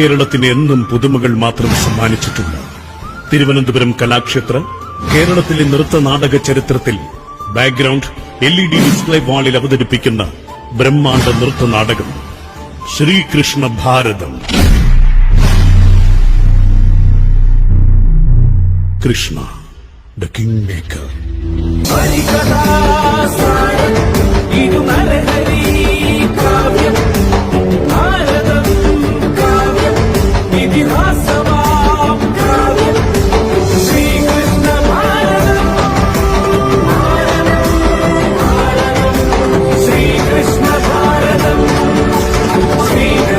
നവകേരളത്തിന് എന്നും പുതുമകൾ മാത്രം സമ്മാനിച്ചിട്ടുണ്ട് തിരുവനന്തപുരം കലാക്ഷേത്ര കേരളത്തിലെ നൃത്ത നാടക ചരിത്രത്തിൽ background L E D display വാളിൽ അവതരിപ്പിക്കുന്ന ബ്രഹ്മാണ്ഡ നൃത്ത നാടകം Srikrishna Bharatham. Krishna the king maker You.